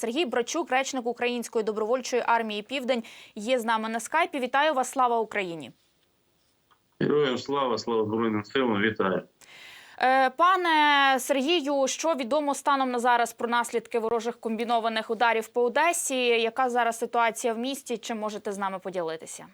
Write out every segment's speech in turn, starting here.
Сергій Брачук, речник Української добровольчої армії Південь, є з нами на скайпі. Вітаю вас! Слава Україні! Героям слава, слава Збройним силам, вітаю. Е, Пане Сергію, що відомо станом на зараз про наслідки ворожих комбінованих ударів по Одесі? Яка зараз ситуація в місті? Чи можете з нами поділитися?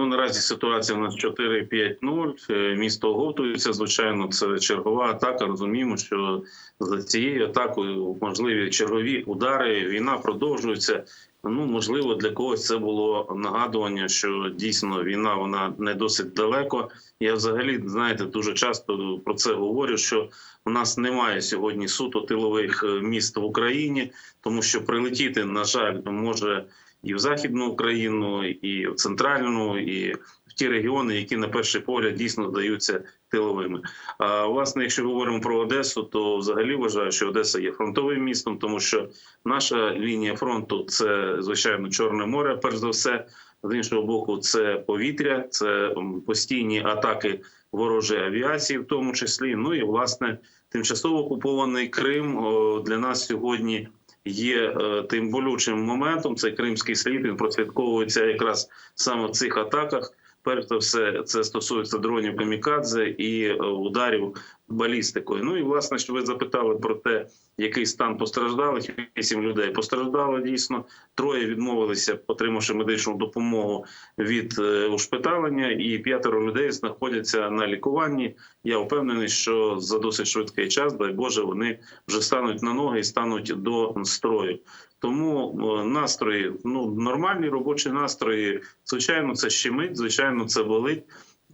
Ну наразі ситуація у нас 4-5-0. Е, Місто оговтується. Звичайно, це чергова атака. Розуміємо, що за цією атакою можливі чергові удари. Війна продовжується. Ну можливо, для когось це було нагадування, що дійсно війна вона не досить далеко. Я взагалі знаєте дуже часто про це говорю. Що у нас немає сьогодні суто тилових е, міст в Україні, тому що прилетіти, на жаль, може і в західну Україну, і в центральну, і в ті регіони, які на перший погляд дійсно здаються тиловими. А власне, якщо говоримо про Одесу, то взагалі вважаю, що Одеса є фронтовим містом, тому що наша лінія фронту це звичайно Чорне море. Перш за все, з іншого боку, це повітря, це постійні атаки ворожої авіації, в тому числі. Ну і власне тимчасово окупований Крим для нас сьогодні є е, тим болючим моментом. Цей кримський слід він прослідковується якраз саме в цих атаках. Перш за все, це стосується дронів камікадзе і е, ударів балістикою. Ну і власне, що ви запитали про те, який стан постраждалих. Вісім людей постраждало дійсно. Троє відмовилися, отримавши медичну допомогу від е, ушпиталення, і п'ятеро людей знаходяться на лікуванні. Я впевнений, що за досить швидкий час, дай Боже, вони вже стануть на ноги і стануть до строю. Тому е, настрої, ну нормальні робочі настрої. Звичайно, це щемить, звичайно, це болить.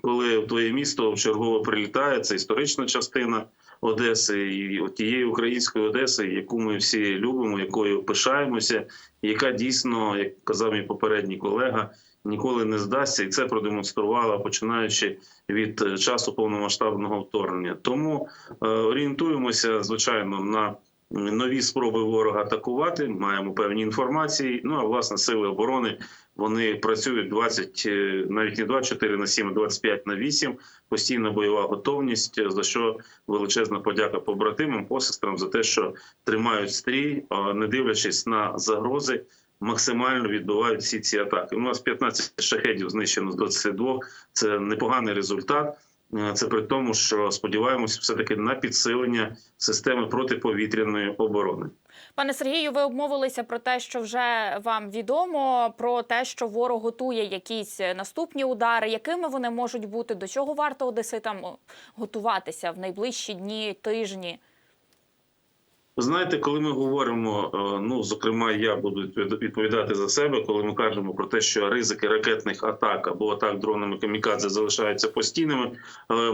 Коли в твоє місто вчергово прилітає, це історична частина Одеси і тієї української Одеси, яку ми всі любимо, якою пишаємося, яка дійсно, як казав мій попередній колега, ніколи не здасться, і це продемонструвала починаючи від е, часу повномасштабного вторгнення. Тому е, орієнтуємося звичайно на нові спроби ворога атакувати. Маємо певні інформації. Ну а власне сили оборони вони працюють 20, е, навіть не 24 на 7, а 25 на 8. Постійна бойова готовність. За що величезна подяка побратимам, посестрам за те, що тримають стрій, не дивлячись на загрози. Максимально відбивають всі ці атаки. У нас 15 шахедів знищено з 22. Це непоганий результат. Е, Це при тому, що сподіваємося, все таки на підсилення системи протиповітряної оборони. Пане Сергію, ви обмовилися про те, що вже вам відомо про те, що ворог готує якісь наступні удари. Якими вони можуть бути? До чого варто одеситам готуватися в найближчі дні, тижні? Ви знаєте, коли ми говоримо, е, ну зокрема, я буду відповідати за себе, коли ми кажемо про те, що ризики ракетних атак або атак дронами камікадзе залишаються постійними.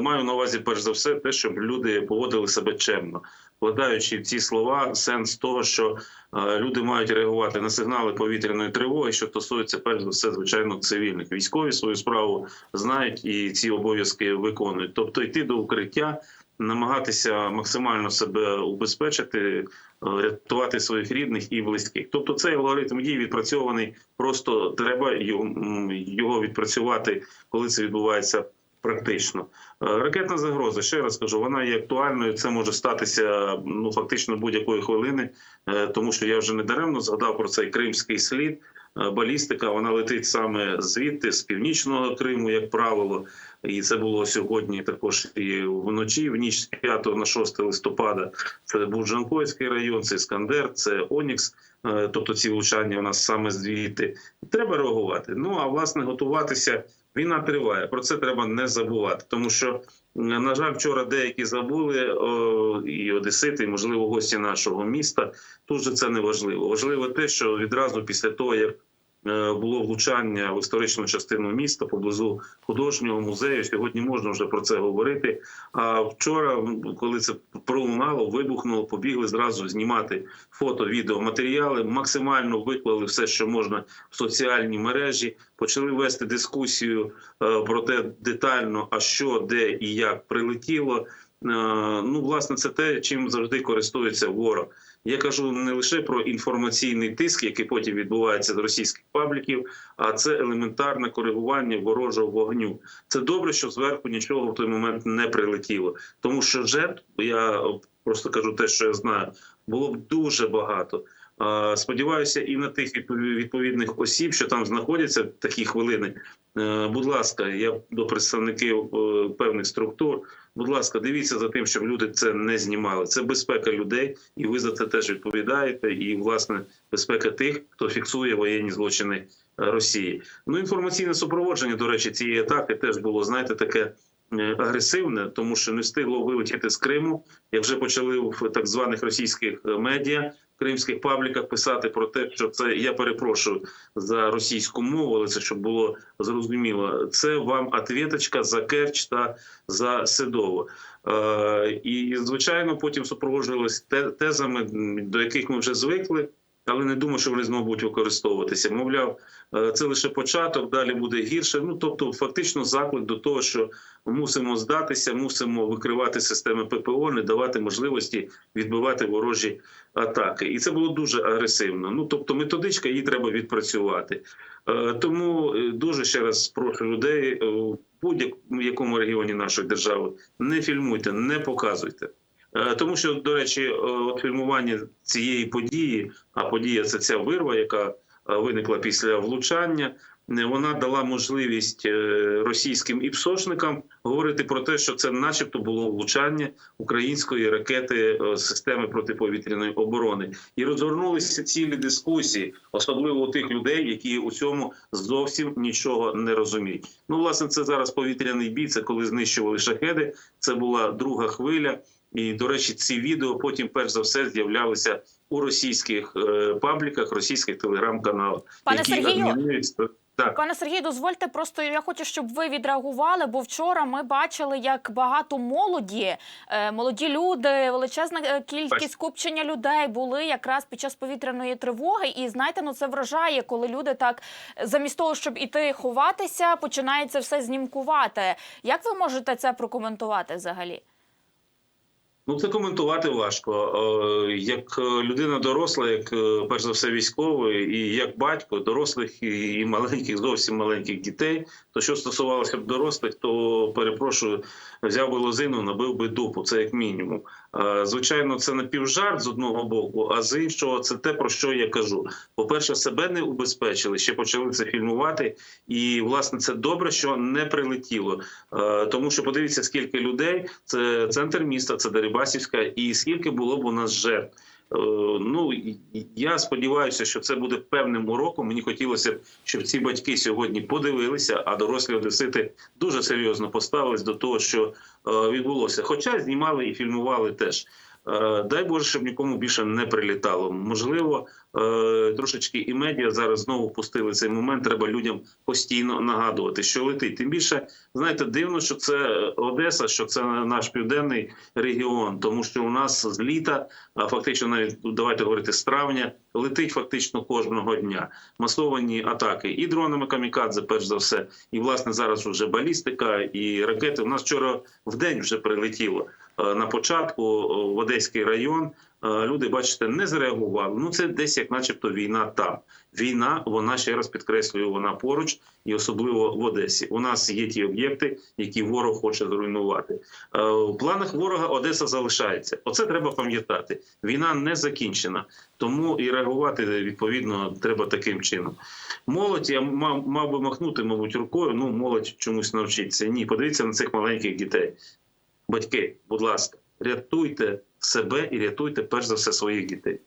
Маю на увазі перш за все, те, щоб люди поводили себе чемно, вкладаючи в ці слова сенс того, що е, люди мають реагувати на сигнали повітряної тривоги, що стосується перш за все, звичайно, цивільних. Військові свою справу знають і ці обов'язки виконують. Тобто йти до укриття намагатися максимально себе убезпечити, е, рятувати своїх рідних і близьких. Тобто, цей алгоритм дій відпрацьований. Просто треба його відпрацювати, коли це відбувається. Практично Е, ракетна загроза. Ще раз кажу, вона є актуальною. Це може статися ну фактично будь-якої хвилини, е, тому що я вже не даремно згадав про цей кримський слід. Е, Балістика вона летить саме звідти, з північного Криму, як правило, і це було сьогодні також і вночі, в ніч з 5 на 6 листопада. Це був Жанкойський район, це Іскандер, це Онікс. Тобто ці влучання у нас саме звідти. Треба реагувати. Ну а власне готуватися. Війна триває. Про це треба не забувати, тому що на жаль, вчора деякі забули о, і одесити, і, можливо, гості нашого міста. Тут же це не важливо. Важливо те, що відразу після того, як було влучання в історичну частину міста поблизу художнього музею. Сьогодні можна вже про це говорити. А вчора, коли це пролунало, вибухнуло, побігли зразу знімати фото, відео, матеріали, максимально виклали все, що можна в соціальні мережі. Почали вести дискусію е, про те детально, а що, де і як прилетіло. Е, Ну, власне, це те, чим завжди користується ворог. Я кажу не лише про інформаційний тиск, який потім відбувається з російських пабліків, а це елементарне коригування ворожого вогню. Це добре, що зверху нічого в той момент не прилетіло, тому що жертв я просто кажу те, що я знаю. було б дуже багато. Сподіваюся, і на тих відпов- відповідних осіб, що там знаходяться в такі хвилини. Е, Будь ласка, я до представників е, певних структур. Будь ласка, дивіться за тим, щоб люди це не знімали. Це безпека людей, і ви за це теж відповідаєте. І власне безпека тих, хто фіксує воєнні злочини е, Росії. Ну інформаційне супроводження, до речі, цієї атаки теж було знаєте таке. Е, Агресивне, тому що не встигло вилетіти з Криму, як вже почали в так званих російських е, медіа, кримських пабліках писати про те, що це я перепрошую за російську мову, але це щоб було зрозуміло. Це вам ответочка за Керч та за Седово. Е, і звичайно, потім супроводжувалось те- тезами, до яких ми вже звикли. Але не думаю, що вони знову будуть використовуватися. Мовляв, е, це лише початок, далі буде гірше. Ну тобто, фактично, заклик до того, що мусимо здатися, мусимо викривати системи ППО, не давати можливості відбивати ворожі атаки. І це було дуже агресивно. Ну тобто, методичка її треба відпрацювати. Е, Тому е, дуже ще раз прошу людей в будь-якому регіоні нашої держави не фільмуйте, не показуйте. Е, Тому що, до речі, е, от фільмування цієї події, а подія це ця вирва, яка е, виникла після влучання. Вона дала можливість російським іпсошникам говорити про те, що це, начебто, було влучання української ракети системи протиповітряної оборони, і розгорнулися цілі дискусії, особливо у тих людей, які у цьому зовсім нічого не розуміють. Ну, власне, це зараз повітряний бій. Це коли знищували шахеди. Це була друга хвиля. І до речі, ці відео потім перш за все з'являлися у російських е, пабліках, російських телеграм-каналах, Пане які Сергію, адмінують так. Пане Сергію, дозвольте просто я хочу, щоб ви відреагували, бо вчора ми бачили, як багато молоді, е, молоді люди, величезна е, кількість скупчення людей були якраз під час повітряної тривоги. І знаєте, ну це вражає, коли люди так е, замість того, щоб іти ховатися, починають це все знімкувати. Як ви можете це прокоментувати взагалі? Ну, це коментувати важко. Е, Як е, людина доросла, як е, перш за все військовий, і як батько дорослих і і маленьких, зовсім маленьких дітей. То що стосувалося б дорослих, то перепрошую, взяв би лозину, набив би дупу. Це як мінімум. Е, Звичайно, це напівжарт з одного боку, а з іншого, це те про що я кажу. По перше, себе не убезпечили, ще почали це фільмувати, і власне це добре, що не прилетіло. Е, Тому що подивіться, скільки людей це центр міста, це Дерибасівська, і скільки було б у нас жертв. Е, Ну я сподіваюся, що це буде певним уроком. Мені хотілося б, щоб ці батьки сьогодні подивилися, а дорослі одесити дуже серйозно поставились до того, що е, відбулося. Хоча знімали і фільмували теж. Е, Дай Боже, щоб нікому більше не прилітало. Можливо, е, трошечки і медіа зараз знову пустили цей момент. Треба людям постійно нагадувати, що летить. Тим більше, знаєте, дивно, що це Одеса, що це наш південний регіон, тому що у нас з літа, фактично навіть давайте говорити з травня, летить фактично кожного дня. Масовані атаки і дронами камікадзе, перш за все, і власне зараз вже балістика і ракети. У нас вчора в день вже прилетіло. Е, На початку е, в Одеський район е, люди, бачите, не зреагували. Ну це десь як, начебто, війна там. Війна, вона ще раз підкреслюю, вона поруч, і особливо в Одесі. У нас є ті об'єкти, які ворог хоче зруйнувати. В планах ворога Одеса залишається. Оце треба пам'ятати. Війна не закінчена, тому і реагувати відповідно треба таким чином. Молодь я мав, мав би махнути, мабуть, рукою. Ну, молодь чомусь навчиться. Ні, подивіться на цих маленьких дітей. Батьки, будь ласка, рятуйте себе і рятуйте перш за все своїх дітей.